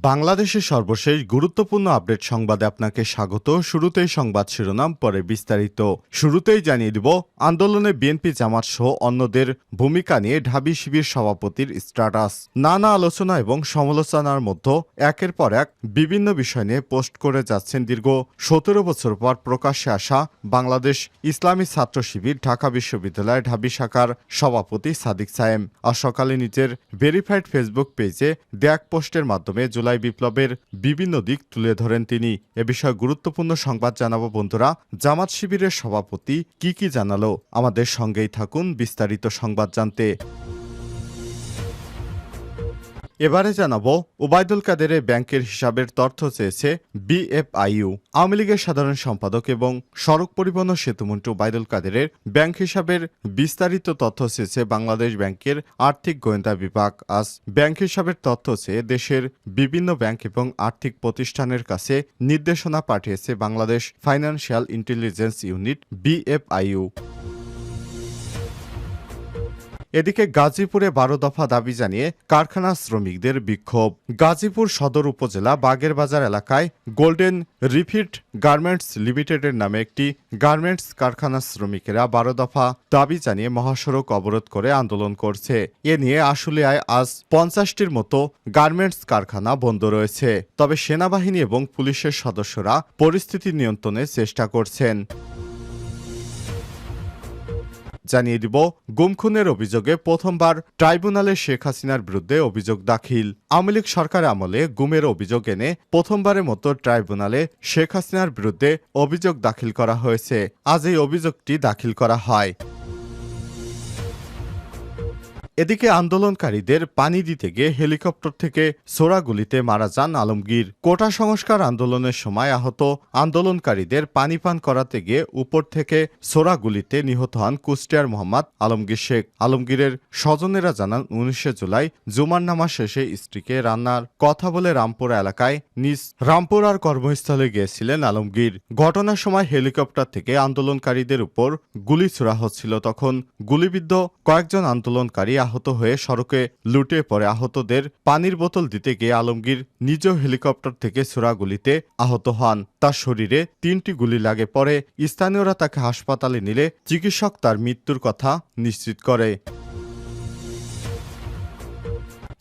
বাংলাদেশের সর্বশেষ গুরুত্বপূর্ণ আপডেট সংবাদে আপনাকে স্বাগত। শুরুতেই সংবাদ শিরোনাম, পরে বিস্তারিত। শুরুতেই জানিয়ে দিব, আন্দোলনে বিএনপি জামাত সহ অন্যদের ভূমিকা নিয়ে ঢাবি শিবির সভাপতির স্ট্যাটাস। নানা আলোচনা এবং সমালোচনার মধ্যে একের পর এক বিভিন্ন বিষয় নিয়ে পোস্ট করে যাচ্ছেন দীর্ঘ সতেরো বছর পর প্রকাশ্যে আসা বাংলাদেশ ইসলামী ছাত্র শিবির ঢাকা বিশ্ববিদ্যালয় ঢাবি শাখার সভাপতি সাদিক সায়েম। আজ সকালে নিজের ভেরিফাইড ফেসবুক পেজে দেয়াক পোস্টের মাধ্যমে জুলাই বিপ্লবের বিভিন্ন দিক তুলে ধরেন তিনি। এ বিষয়ে গুরুত্বপূর্ণ সংবাদ জানাব বন্ধুরা। জামাত শিবিরের সভাপতি কি কি জানালো? আমাদের সঙ্গেই থাকুন বিস্তারিত সংবাদ জানতে। এবারে জানাব ওবায়দুল কাদেরের ব্যাংকের হিসাবের তথ্য চেয়েছে বিএফআইইউ। আওয়ামী লীগের সাধারণ সম্পাদক এবং সড়ক পরিবহন সেতুমন্ত্রী ওবায়দুল কাদেরের ব্যাংক হিসাবের বিস্তারিত তথ্য চেয়েছে বাংলাদেশ ব্যাংকের আর্থিক গোয়েন্দা বিভাগ। আজ ব্যাংক হিসাবের তথ্য চেয়ে দেশের বিভিন্ন ব্যাংক এবং আর্থিক প্রতিষ্ঠানের কাছে নির্দেশনা পাঠিয়েছে Bangladesh financial intelligence unit BFIU. এদিকে গাজীপুরে বারো দফা দাবি জানিয়ে কারখানা শ্রমিকদের বিক্ষোভ। গাজীপুর সদর উপজেলা বাগেরবাজার এলাকায় গোল্ডেন রিফিট গার্মেন্টস লিমিটেডের নামে একটি গার্মেন্টস কারখানা শ্রমিকেরা বারো দফা দাবি জানিয়ে মহাসড়ক অবরোধ করে আন্দোলন করছে। এ নিয়ে আশুলিয়ায় আজ পঞ্চাশটির মতো গার্মেন্টস কারখানা বন্ধ রয়েছে। তবে সেনাবাহিনী এবং পুলিশের সদস্যরা পরিস্থিতি নিয়ন্ত্রণের চেষ্টা করছেন। জানিয়ে দিব, গুম খুনের অভিযোগে প্রথমবার ট্রাইব্যুনালে শেখ হাসিনার বিরুদ্ধে অভিযোগ দাখিল। আওয়ামী লীগ সরকার আমলে গুমের অভিযোগ এনে প্রথমবারের মতো ট্রাইব্যুনালে শেখ হাসিনার বিরুদ্ধে অভিযোগ দাখিল করা হয়েছে। আজ এই অভিযোগটি দাখিল করা হয়। এদিকে আন্দোলনকারীদের পানি দিতে গিয়ে হেলিকপ্টার থেকে সোরাগুলিতে মারা যান আলমগীর। কোটা সংস্কার আন্দোলনের সময় আহত আন্দোলনকারীদের পানি পান করাতে গিয়ে উপর থেকে সোরাগুলিতে নিহত হন কুষ্টিয়ার মোহাম্মদ আলমগীর শেখ। আলমগীরের স্বজনেরা জানান, উনিশে জুলাই জুমার নামা শেষে স্ত্রীকে রান্নার কথা বলে রামপুরা এলাকায় নিজ রামপুরার কর্মস্থলে গিয়েছিলেন আলমগীর। ঘটনার সময় হেলিকপ্টার থেকে আন্দোলনকারীদের উপর গুলি ছোড়া হচ্ছিল। তখন গুলিবিদ্ধ কয়েকজন আন্দোলনকারী আহত হয়ে সড়কে লুটে পড়ে আহতদের পানির বোতল দিতে গিয়ে আলমগীর নিজ হেলিকপ্টার থেকে ছোড়া গুলিতে আহত হন। তার শরীরে তিনটি গুলি লাগে পরে স্থানীয়রা তাকে হাসপাতালে নিলে চিকিৎসক তার মৃত্যুর কথা নিশ্চিত করে।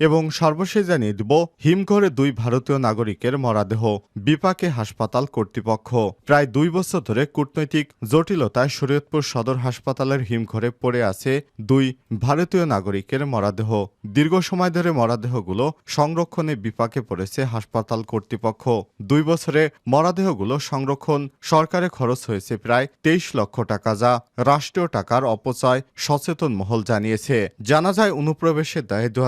এবং সর্বশেষ জানিয়ে দিব, হিমঘরে দুই ভারতীয় নাগরিকের মরাদেহ, বিপাকে হাসপাতাল কর্তৃপক্ষ। প্রায় দুই বছর ধরে কূটনৈতিক জটিলতায় শরীয়তপুর সদর হাসপাতালের হিমঘরে পড়ে আছে দুই ভারতীয় নাগরিকের মরাদেহ। দীর্ঘ সময় ধরে মরাদেহগুলো সংরক্ষণে বিপাকে পড়েছে হাসপাতাল কর্তৃপক্ষ। দুই বছরে মরাদেহগুলো সংরক্ষণ সরকারে খরচ হয়েছে প্রায় তেইশ লক্ষ টাকা, যা রাষ্ট্রীয় টাকার অপচয় সচেতন মহল জানিয়েছে। জানা যায়, অনুপ্রবেশের দায়ে দু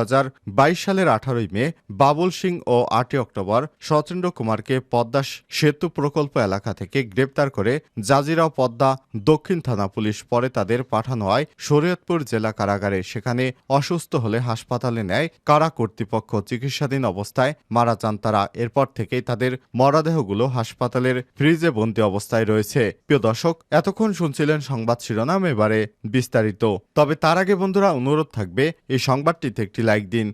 সালের আঠারোই মে বাবুল সিং ও আটই অক্টোবর সচেন্দ্র কুমারকে পদ্মা সেতু প্রকল্প এলাকা থেকে গ্রেপ্তার করে জাজিরা পদ্মা দক্ষিণ থানা পুলিশ পরে তাদের পাঠানো হয় শরীয়তপুর জেলা কারাগারে। সেখানে অসুস্থ হলে হাসপাতালে নেয় কারা কর্তৃপক্ষ। চিকিৎসাধীন অবস্থায় মারা যান তারা। এরপর থেকেই তাদের মরাদেহগুলো হাসপাতালের ফ্রিজে বন্দি অবস্থায় রয়েছে। প্রিয় দর্শক, এতক্ষণ শুনছিলেন সংবাদ শিরোনাম, এবারে বিস্তারিত। তবে তার আগে বন্ধুরা, অনুরোধ থাকবে, এই সংবাদটিতে একটি লাইক দিন।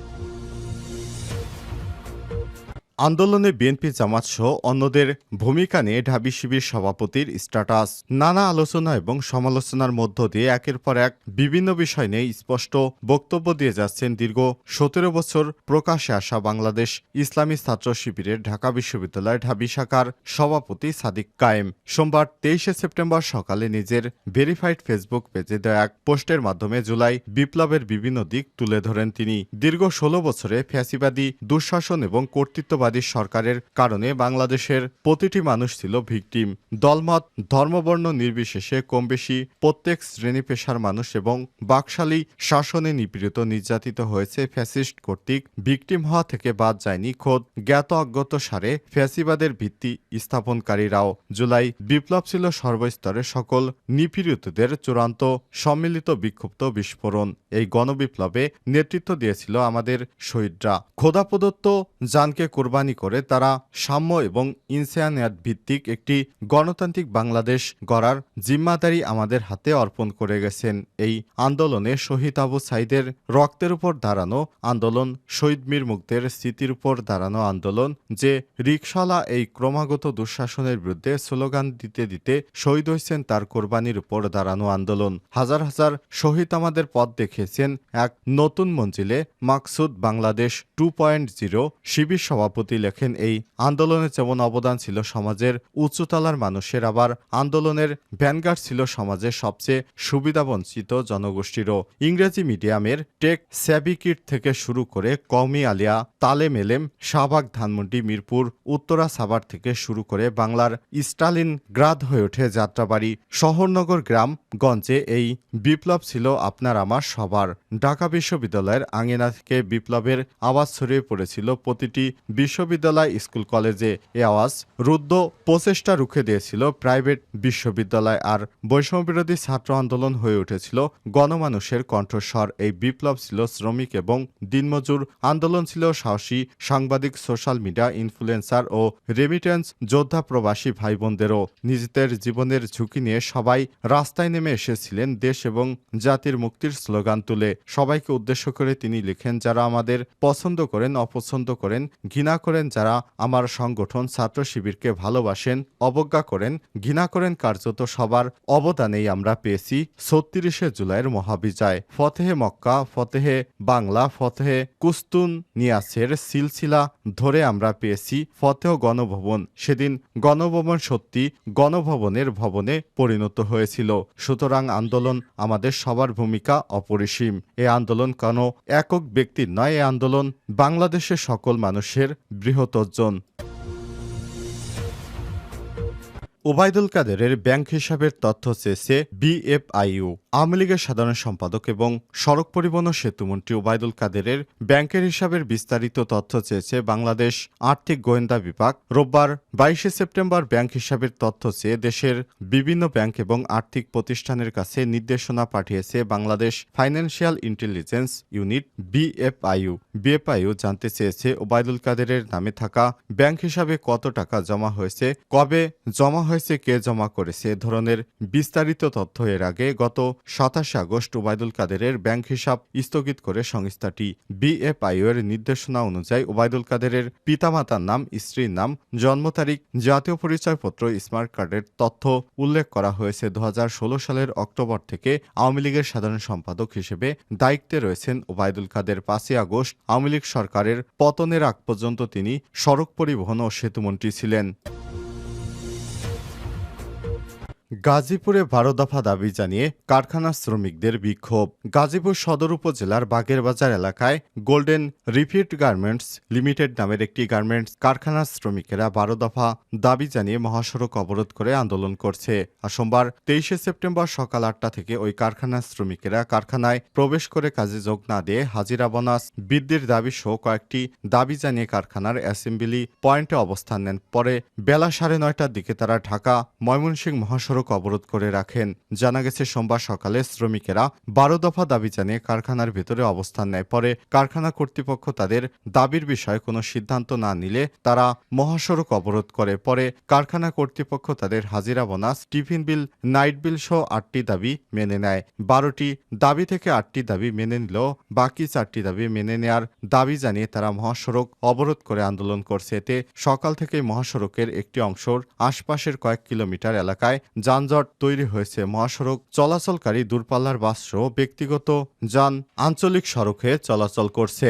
আন্দোলনে বিএনপি জামাত সহ অন্যদের ভূমিকা নিয়ে ঢাবি শিবির সভাপতির স্ট্যাটাস। নানা আলোচনা এবং সমালোচনার মধ্য দিয়ে একের পর এক বিভিন্ন বিষয় নিয়ে স্পষ্ট বক্তব্য দিয়ে যাচ্ছেন দীর্ঘ সতেরো বছর প্রকাশে আসা বাংলাদেশ ইসলামী ছাত্র শিবিরের ঢাকা বিশ্ববিদ্যালয় ঢাবি শাখার সভাপতি সাদিক কায়েম। সোমবার তেইশে সেপ্টেম্বর সকালে নিজের ভেরিফাইড ফেসবুক পেজে দেওয়া এক পোস্টের মাধ্যমে জুলাই বিপ্লবের বিভিন্ন দিক তুলে ধরেন তিনি। দীর্ঘ ষোলো বছরে ফ্যাসিবাদী, দুঃশাসন এবং কর্তৃত্ববাদী ফ্যাসিবাদী সরকারের কারণে বাংলাদেশের প্রতিটি মানুষ ছিল ভিকটিম। দলমত, ধর্মবর্ণ নির্বিশেষে কমবেশি প্রত্যেক শ্রেণি পেশার মানুষ এবং বাকশালী শাসনে নিপীড়িত, নির্যাতিত হয়েছে ফ্যাসিস্ট কর্তৃক। ভিকটিম হওয়া থেকে বাদ যায়নি খোদ জ্ঞাত অজ্ঞত সারে ফ্যাসিবাদের ভিত্তি স্থাপনকারীরাও। জুলাই বিপ্লব ছিল সর্বস্তরে সকল নিপীড়িতদের চূড়ান্ত সম্মিলিত বিক্ষুব্ধ বিস্ফোরণ। এই গণবিপ্লবে নেতৃত্ব দিয়েছিল আমাদের শহীদরা। খোদা প্রদত্ত জানকে কোরবানি করে তারা সাম্য এবং ইনসানিয়াত ভিত্তিক একটি গণতান্ত্রিক বাংলাদেশ গড়ার জিম্মাদারি আমাদের হাতে অর্পণ করে গেছেন। এই আন্দোলনে শহীদ আবু সাইদের রক্তের উপর দাঁড়ানো আন্দোলন, শহীদ মীর মুগ্ধের স্মৃতির উপর দাঁড়ানো আন্দোলন, যে রিক্সালা এই ক্রমাগত দুঃশাসনের বিরুদ্ধে স্লোগান দিতে দিতে শহীদ হয়েছেন তার কোরবানির উপর দাঁড়ানো আন্দোলন। হাজার হাজার শহীদ আমাদের পথ দেখিয়েছেন এক নতুন মঞ্জিলে Maksud Bangladesh two point zero শিবির সভাপতি লেখেন, এই আন্দোলনে যেমন অবদান ছিল সমাজের উচ্চতলার মানুষের, আবার আন্দোলনের ভ্যানগার্ড ছিল সমাজের সবচেয়ে সুবিধাবঞ্চিত জনগোষ্ঠীরও। ইংরেজি মিডিয়ামের টেক স্যাবিকিট থেকে শুরু করে কওমি আলিয়া তালেম এলেম শাহবাগ, ধানমন্ডি, মিরপুর, উত্তরা, সাভার থেকে শুরু করে বাংলার স্টালিন গ্রাদ হয়ে ওঠে যাত্রাবাড়ি। শহরনগর গ্রাম গঞ্জে এই বিপ্লব ছিল আপনার আমার সবার। ঢাকা বিশ্ববিদ্যালয়ের আঙিনা থেকে বিপ্লবের আওয়াজ ছড়িয়ে পড়েছিল প্রতিটি বিশ্ববিদ্যালয় স্কুল কলেজে এ আওয়াজ রুদ্ধ প্রচেষ্টা রুখে দিয়েছিল প্রাইভেট বিশ্ববিদ্যালয় আর বৈষম্যবিরোধী ছাত্র আন্দোলন হয়ে উঠেছিল। গণমানুষের কণ্ঠস্বর, এই বিপ্লব ছিল শ্রমিক এবং দিনমজুর। আন্দোলন ছিল সাহসী, সাংবাদিক, সোশ্যাল মিডিয়া ইনফ্লুয়েন্সার ও রেমিটেন্স যোদ্ধা প্রবাসী ভাই বোনদেরও নিজেদের জীবনের ঝুঁকি নিয়ে সবাই রাস্তায় নেমে এসেছিলেন দেশ এবং জাতির মুক্তির স্লোগান তুলে। সবাইকে উদ্দেশ্য করে তিনি লিখেন, যারা আমাদের পছন্দ করেন, অপছন্দ করেন, ঘৃণা করেন যারা আমার সংগঠন ছাত্র শিবিরকে ভালোবাসেন, অবজ্ঞা করেন, ঘৃণা করেন কার্যত সবার অবদানেই আমরা পেয়েছি ছত্রিশে জুলাইয়ের মহাবিজয়। ফতেহে মক্কা, ফতেহে বাংলা, ফতেহে কুস্তুন নিয়াসের সিলসিলা ধরে আমরা পেয়েছি ফতেহ গণভবন। সেদিন গণভবন সত্যি গণভবনের ভবনে পরিণত হয়েছিল। সুতরাং আন্দোলন আমাদের সবার ভূমিকা অপরিসীম। এ আন্দোলন কোনো একক ব্যক্তির নয়, এ আন্দোলন বাংলাদেশের সকল মানুষের বৃহৎ অর্জন ওবায়দুল কাদেরের ব্যাংক হিসাবের তথ্য চেয়েছে বিএফআইইউ আওয়ামী লীগের সাধারণ সম্পাদক এবং সড়ক পরিবহন ও সেতুমন্ত্রী ওবায়দুল কাদেরের ব্যাংকের হিসাবের বিস্তারিত তথ্য চেয়েছে বাংলাদেশ আর্থিক গোয়েন্দা বিভাগ। রোববার বাইশে সেপ্টেম্বর ব্যাংক হিসাবের তথ্য চেয়ে দেশের বিভিন্ন ব্যাংক এবং আর্থিক প্রতিষ্ঠানের কাছে নির্দেশনা পাঠিয়েছে Bangladesh financial intelligence unit BFIU BFIU জানতে চেয়েছে ওবায়দুল কাদেরের নামে থাকা ব্যাংক হিসাবে কত টাকা জমা হয়েছে, কবে জমা হয়েছে, কে জমা করেছে ধরনের বিস্তারিত তথ্য এর আগে গত সাতাশে আগস্ট ওবায়দুল কাদেরের ব্যাংক হিসাব স্থগিত করে সংস্থাটি বিএফআইও এর নির্দেশনা অনুযায়ী ওবায়দুল কাদেরের পিতামাতার নাম, স্ত্রীর নাম, জন্ম তারিখ, জাতীয় পরিচয়পত্র, স্মার্ট কার্ডের তথ্য উল্লেখ করা হয়েছে দু হাজার ষোলো সালের অক্টোবর থেকে আওয়ামী লীগের সাধারণ সম্পাদক হিসেবে দায়িত্বে রয়েছেন ওবায়দুল কাদের পাঁচই আগস্ট আওয়ামী লীগ সরকারের পতনের আগ পর্যন্ত তিনি সড়ক পরিবহন ও সেতুমন্ত্রী ছিলেন। গাজীপুরে বারো দফা দাবি জানিয়ে কারখানা শ্রমিকদের বিক্ষোভ। গাজীপুর সদর উপজেলার বাগেরবাজার এলাকায় গোল্ডেন রিপিট গার্মেন্টস লিমিটেড নামের একটি গার্মেন্টস কারখানার শ্রমিকেরা বারো দফা দাবি জানিয়ে মহাসড়ক অবরোধ করে আন্দোলন করছে। আর সোমবার তেইশে সেপ্টেম্বর সকাল আটটা থেকে ওই কারখানার শ্রমিকেরা কারখানায় প্রবেশ করে কাজে যোগ না দিয়ে হাজিরা বোনাস বৃদ্ধির দাবি সহ কয়েকটি দাবি জানিয়ে কারখানার অ্যাসেম্বলি পয়েন্টে অবস্থান নেন। পরে বেলা সাড়ে নয়টার দিকে তারা ঢাকা ময়মনসিংহ মহাসড়ক অবরোধ করে রাখেন। জানা গেছে, সোমবার সকালে শ্রমিকেরা বারো দফা দাবি জানিয়ে কারখানার ভেতরে অবস্থান নেয়। পরে কারখানা কর্তৃপক্ষ তাদের দাবির বিষয়ে কোনো সিদ্ধান্ত না নিলে তারা মহাসড়ক অবরোধ করে। পরে কারখানা কর্তৃপক্ষ তাদের হাজিরা, bonus, tiffin bill, night bill সহ আটটি দাবি মেনে নেয়। বারোটি দাবি থেকে আটটি দাবি মেনে নিলেও বাকি চারটি দাবি মেনে নেয়ার দাবি জানিয়ে তারা মহাসড়ক অবরোধ করে আন্দোলন করছে। এতে সকাল থেকে মহাসড়কের একটি অংশর আশপাশের কয়েক কিলোমিটার এলাকায় যানজট তৈরি হয়েছে। মহাসড়ক চলাচলকারী দূরপাল্লার বাসসহ ব্যক্তিগত যান আঞ্চলিক সড়কে চলাচল করছে।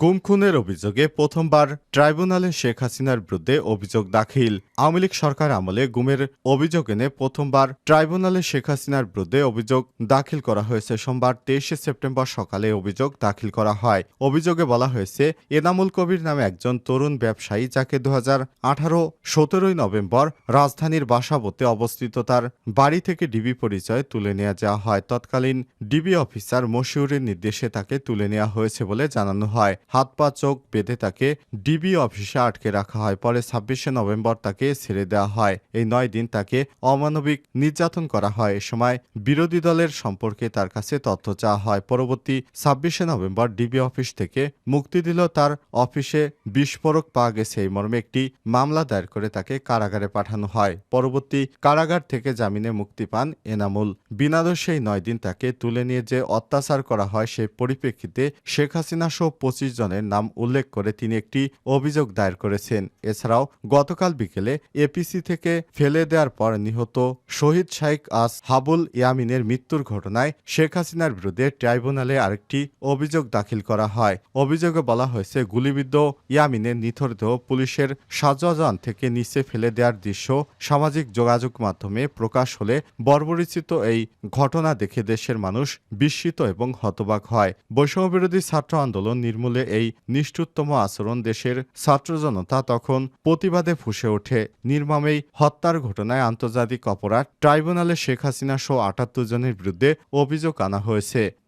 গুম খুনের অভিযোগে প্রথমবার ট্রাইব্যুনালে শেখ হাসিনার বিরুদ্ধে অভিযোগ দাখিল। আওয়ামী লীগ সরকার আমলে গুমের অভিযোগ এনে প্রথমবার ট্রাইব্যুনালে শেখ হাসিনার বিরুদ্ধে অভিযোগ দাখিল করা হয়েছে। সোমবার তেইশে সেপ্টেম্বর সকালে অভিযোগ দাখিল করা হয়। অভিযোগে বলা হয়েছে, এনামুল কবির নামে একজন তরুণ ব্যবসায়ী যাকে দু হাজার আঠারো সতেরোই নভেম্বর রাজধানীর বাসাবোতে অবস্থিত তার বাড়ি থেকে ডিবি পরিচয় তুলে নেওয়া যাওয়া হয়। তৎকালীন ডিবি অফিসার মশিউরের নির্দেশে তাকে তুলে নেওয়া হয়েছে বলে জানানো হয়। হাত পা চোখ বেঁধে তাকে ডিবি অফিসে আটকে রাখা হয়। পরে ছাব্বিশে নভেম্বর তাকে ছেড়ে দেওয়া হয়। এই নয় দিন তাকে অমানবিক নির্যাতন করা হয়। এ সময় বিরোধী দলের সম্পর্কে তার কাছে তথ্য চাওয়া হয়। পরবর্তী ছাব্বিশে নভেম্বর ডিবি অফিস থেকে মুক্তি দিল। তার অফিসে বিস্ফোরক পাওয়া গেছে। এই মর্মে একটি মামলা দায়ের করে তাকে কারাগারে পাঠানো হয়। পরবর্তী কারাগার থেকে জামিনে মুক্তি পান এনামুল। বিনাদোষ সেই নয় দিন তাকে তুলে নিয়ে যে অত্যাচার করা হয় সেই পরিপ্রেক্ষিতে শেখ হাসিনা সহ পঁচিশ জনের নাম উল্লেখ করে তিনি একটি অভিযোগ দায়ের করেছেন। এছাড়াও গতকাল বিকেলে এপিসি থেকে ফেলে দেওয়ার পর নিহত শহীদ শাইক আস হাবুল ইয়ামিনের মৃত্যুর ঘটনায় শেখ হাসিনার বিরুদ্ধে ট্রাইব্যুনালে আরেকটি অভিযোগ দাখিল করা হয়। অভিযোগে বলা হয়েছে, গুলিবিদ্ধ ইয়ামিনের নিথর দেহ পুলিশের সাজান থেকে নিচে ফেলে দেওয়ার দৃশ্য সামাজিক যোগাযোগ মাধ্যমে প্রকাশ হলে বর্বরিচিত এই ঘটনা দেখে দেশের মানুষ বিস্মিত এবং হতবাক হয়। বৈষম্যবিরোধী ছাত্র আন্দোলন নির্মূলে এই নিষ্ঠুরতম আচরণ দেশের ছাত্র জনতা তখন প্রতিবাদে ফুসে ওঠে। নির্মমেই হত্যার ঘটনায় আন্তর্জাতিক অপরাধ ট্রাইব্যুনালে শেখ হাসিনা সহ আটাত্তর জনের বিরুদ্ধে অভিযোগ আনা হয়েছে।